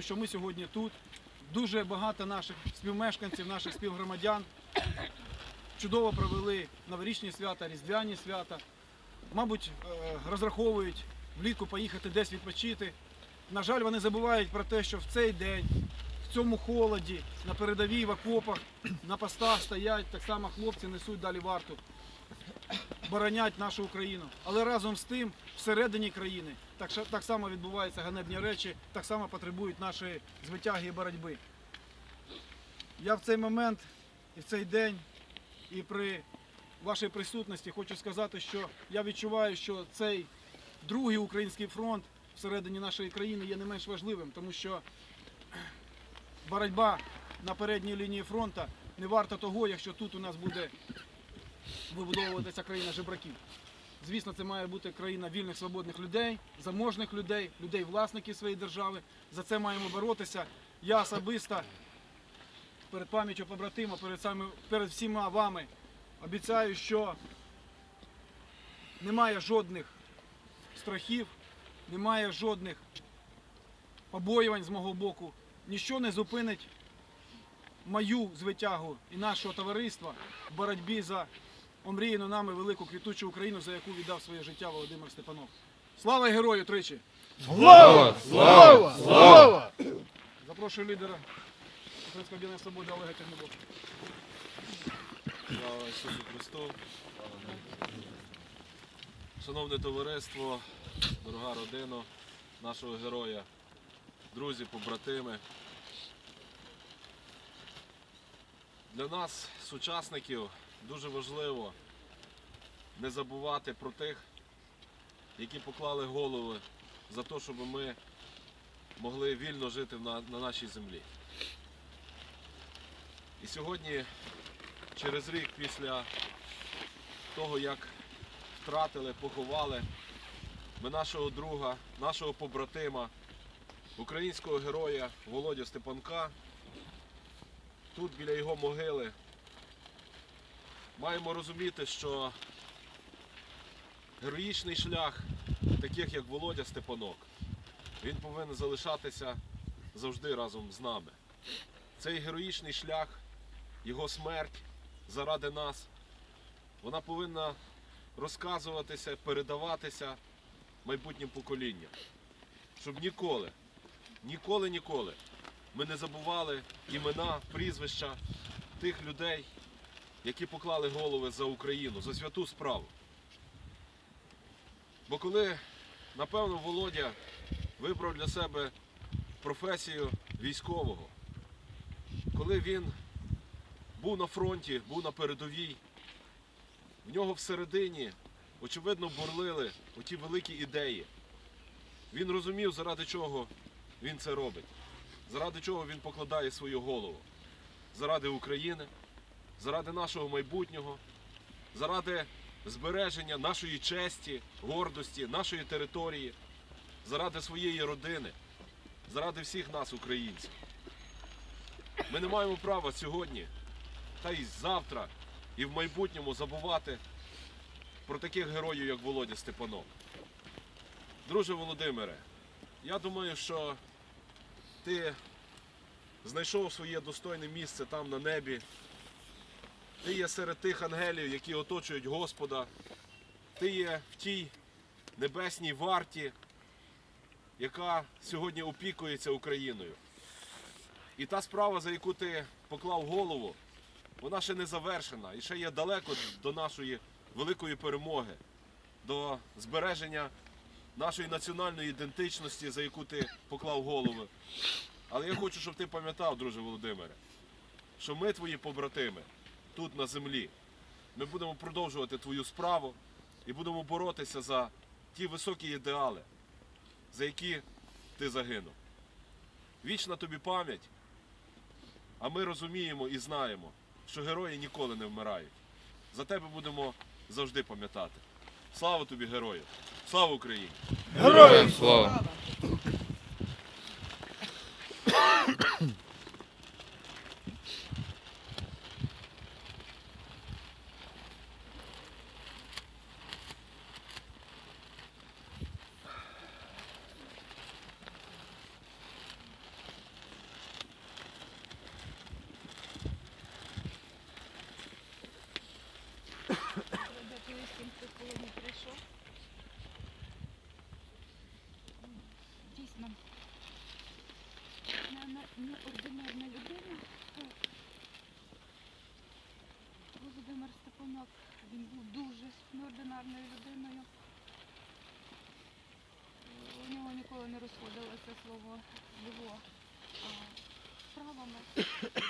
тому що ми сьогодні тут. Дуже багато наших співмешканців, наших співгромадян чудово провели новорічні свята, різдвяні свята. Мабуть, е, розраховують влітку поїхати десь відпочити. На жаль, вони забувають про те, що в цей день, в цьому холоді, на передовій в окопах, на постах стоять так само хлопці, несуть далі варту, боронять нашу Україну. Але разом з тим, всередині країни так, так само відбуваються ганебні речі, так само потребують нашої звитяги і боротьби. Я в цей момент і в цей день, і при вашій присутності хочу сказати, що я відчуваю, що цей другий український фронт всередині нашої країни є не менш важливим, тому що боротьба на передній лінії фронту не варта того, якщо тут у нас буде вибудовуватися країна жебраків. Звісно, це має бути країна вільних свободних людей, заможних людей, людей власників своєї держави. За це маємо боротися. Я особисто перед пам'яттю побратима, перед, саме, перед всіма вами обіцяю, що немає жодних страхів, немає жодних побоювань з мого боку. Ніщо не зупинить мою звитягу і нашого товариства в боротьбі за омріяну нами велику квітучу Україну, за яку віддав своє життя Володимир Степанов. Слава герою тричі! Слава! Слава! Слава! Запрошую лідера Українського об'єднання свободи Олега Тягнебока. Слава Ісусу Христу. Шановне товариство, дорога родина нашого героя, друзі, побратими. Для нас, сучасників, дуже важливо не забувати про тих, які поклали голови за те, щоб ми могли вільно жити на, на нашій землі. І сьогодні через рік після того, як втратили, поховали ми нашого друга, нашого побратима, українського героя Володя Степанка. Тут біля його могили маємо розуміти, що героїчний шлях таких, як Володя Степанок, він повинен залишатися завжди разом з нами. Цей героїчний шлях, його смерть заради нас, вона повинна розказуватися, передаватися майбутнім поколінням. Щоб ніколи, ніколи, ніколи ми не забували імена, прізвища тих людей, які поклали голови за Україну, за святу справу. Бо коли, напевно, Володя вибрав для себе професію військового, коли він був на фронті, був на передовій. В нього всередині, очевидно, бурлили оті великі ідеї. Він розумів, заради чого він це робить, заради чого він покладає свою голову. Заради України, заради нашого майбутнього, заради збереження нашої честі, гордості, нашої території, заради своєї родини, заради всіх нас, українців. Ми не маємо права сьогодні та й завтра, і в майбутньому забувати про таких героїв, як Володя Степанов. Друже Володимире, я думаю, що ти знайшов своє достойне місце там на небі. Ти є серед тих ангелів, які оточують Господа. Ти є в тій небесній варті, яка сьогодні опікується Україною. І та справа, за яку ти поклав голову, вона ще не завершена і ще є далеко до нашої великої перемоги, до збереження нашої національної ідентичності, за яку ти поклав голову. Але я хочу, щоб ти пам'ятав, друже Володимире, що ми твої побратими тут на землі. Ми будемо продовжувати твою справу і будемо боротися за ті високі ідеали, за які ти загинув. Вічна тобі пам'ять, а ми розуміємо і знаємо, що герої ніколи не вмирають. За тебе будемо завжди пам'ятати. Слава тобі, герою! Слава Україні! Героям слава! неординарна людина. Володимир Степанок, він був дуже неординарною людиною. Е, У нього ніколи не слово його справами. Е,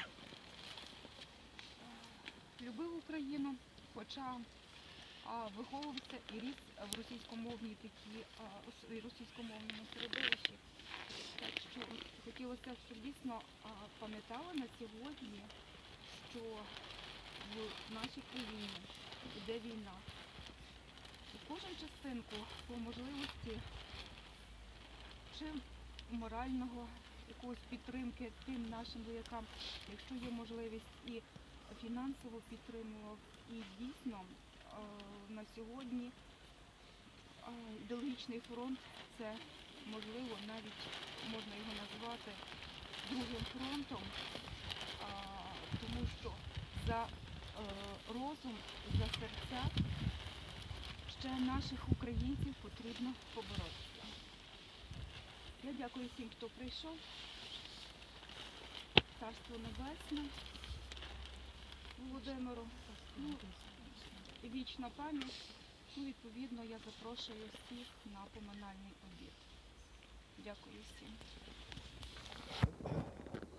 Любив Україну, хоча виховувався і ріс в російськомовній такі, російськомовному середовищі. Так що хотілося, щоб дійсно а, пам'ятали на сьогодні, що в нашій країні йде війна. Кожен частинку по можливості чи морального якогось підтримки тим нашим воякам, якщо є можливість і фінансово підтримував. І дійсно е, на сьогодні е, ідеологічний фронт це можливо навіть можна його назвати другим фронтом, тому що за е, розум, за серця ще наших українців потрібно поборотися. Я дякую всім, хто прийшов. Царство Небесне. Володимиру. Ну, вічна пам'ять. Ну, відповідно, я запрошую всіх на поминальний обід. Дякую всім.